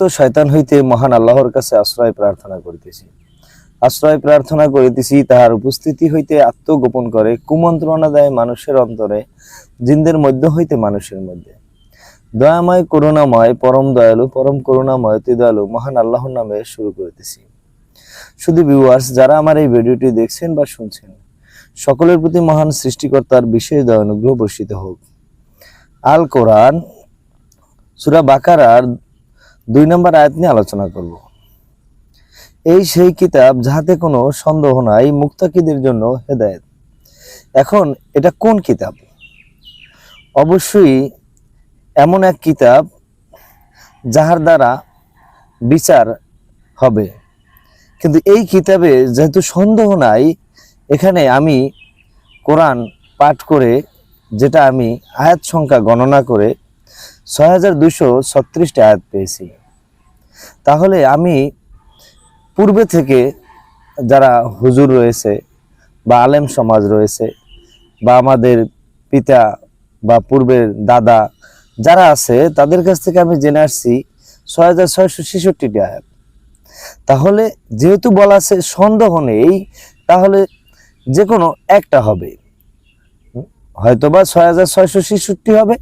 তো শয়তান হইতে মহান আল্লাহর কাছে আশ্রয় প্রার্থনা করিতেছি। আশ্রয় প্রার্থনা করিতেছি, তাহার উপস্থিতি হইতে আত্মগোপন করে কুমন্ত্রণা দেয় মানুষের অন্তরে, জিনদের মধ্য হইতে মানুষের মধ্যে। দয়াময়, করুণাময়, পরম দয়ালু, পরম করুণাময় অতি দয়ালু মহান আল্লাহর নামে শুরু করিতেছি। শুধু ভিউয়ার্স যারা আমার এই ভিডিওটি দেখছেন বা শুনছেন, সকলের প্রতি মহান সৃষ্টিকর্তার বিশেষ দয়ানুগ্রহ বর্ষিত হোক। আল কোরআন, সুরা বাকারার দুই নম্বর আয়াত নিয়ে আলোচনা করব। এই সেই কিতাব যাহাতে কোনো সন্দেহ নাই, মুক্তাকিদের জন্য হেদায়েত। এখন এটা কোন কিতাব? অবশ্যই এমন এক কিতাব যাহার দ্বারা বিচার হবে। কিন্তু এই কিতাবে যেহেতু সন্দেহ নাই, এখানে আমি কোরআন পাঠ করে যেটা আমি আয়াত সংখ্যা গণনা করে ছয় হাজার দুশো ছত্রিশটা আয়াত পেয়েছি। তাহলে আমি পূর্বে থেকে যারা হুজুর রয়েছে বা আলেম সমাজ রয়েছে বা আমাদের পিতা বা পূর্বের দাদা যারা আছে, তাদের কাছ থেকে আমি জেনে আসছি ছয় হাজার ছয়শো ছেষট্টিটি আয়াত। তাহলে যেহেতু বলা আছে সন্দেহ নেই, তাহলে যে কোনো একটা হবে। হয়তোবা ছয় হাজার ছয়শো ছেষট্টি হবে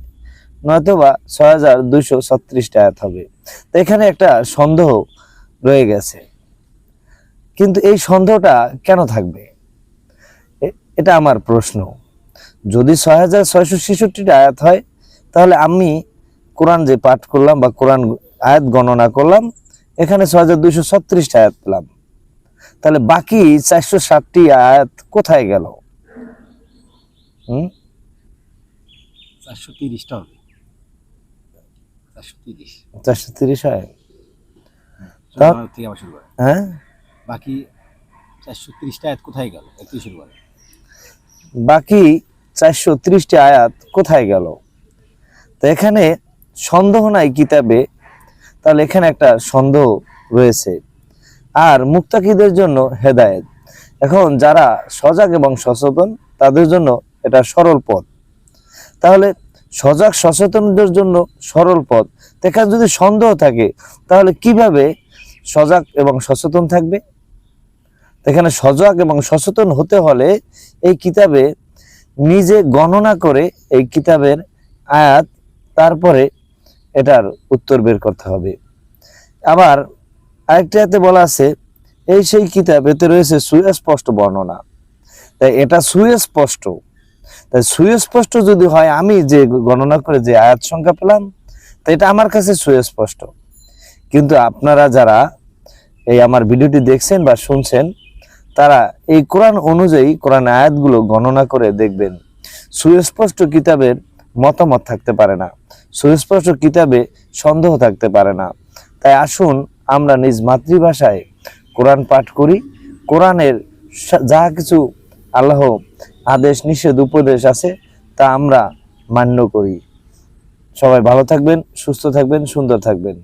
নয়তোবা ছয় হাজার আয়াত হবে। তো এখানে একটা সন্দেহ রয়ে গেছে। কিন্তু এই সন্দেহটা কেন থাকবে? এটা আমার প্রশ্ন। যদি ছয় হাজার ছয়শো আয়াত হয়, তাহলে আমি কোরআন যে পাঠ করলাম বা কোরআন আয়াত গণনা করলাম, এখানে ছয় হাজার দুইশো ছত্রিশটা আয়াত পেলাম। তাহলে বাকি চারশো ষাটটি আয়াত কোথায় গেল? হুম? চারশো তিরিশটা হবে। চারশো তিরিশ। হয়? হ্যাঁ? বাকি চারশো তিরিশটা আয়াত কোথায় গেল? একটু শুরু বাকি চারশো ত্রিশটি আয়াত কোথায় গেল? তো এখানে সন্দেহ নাই কিতাবে তাহলে এখানে একটা সন্দেহ রয়েছে। আর মুক্তাকিদের জন্য হেদায়েত। এখন যারা সজাগ এবং সচেতন তাদের জন্য এটা সরল পথ। তাহলে সজাগ সচেতনদের জন্য সরল পথ এখানে যদি সন্দেহ থাকে, তাহলে কীভাবে সজাগ এবং সচেতন থাকবে? এখানে সজাগ এবং সচেতন হতে হলে এই কিতাবে নিজে গণনা করে এই কিতাবের আয়াত, তারপরে এটার উত্তর বের করতে হবে। আবার আরেকটা এতে বলা আছে, এই সেই কিতাব এতে রয়েছে সুস্পষ্ট বর্ণনা। তাই এটা সুস্পষ্ট। তাই সুস্পষ্ট যদি হয়, আমি যে গণনা করে যে আয়াত সংখ্যা পেলাম এটা আমার কাছে সুস্পষ্ট। কিন্তু আপনারা যারা এই আমার ভিডিওটি দেখছেন বা শুনছেন, তারা এই কোরআন অনুযায়ী কোরআন আয়াতগুলো গণনা করে দেখবেন। সুস্পষ্ট কিতাবের মতামত থাকতে পারে না। সুস্পষ্ট কিতাবে সন্দেহ থাকতে পারে না। তাই আসুন আমরা নিজ মাতৃভাষায় কোরআন পাঠ করি। কোরআনের যা কিছু আল্লাহ আদেশ, নিষেধ, উপদেশ আছে, তা আমরা মান্য করি। সবাই ভালো থাকবেন সুস্থ থাকবেন সুন্দর থাকবেন।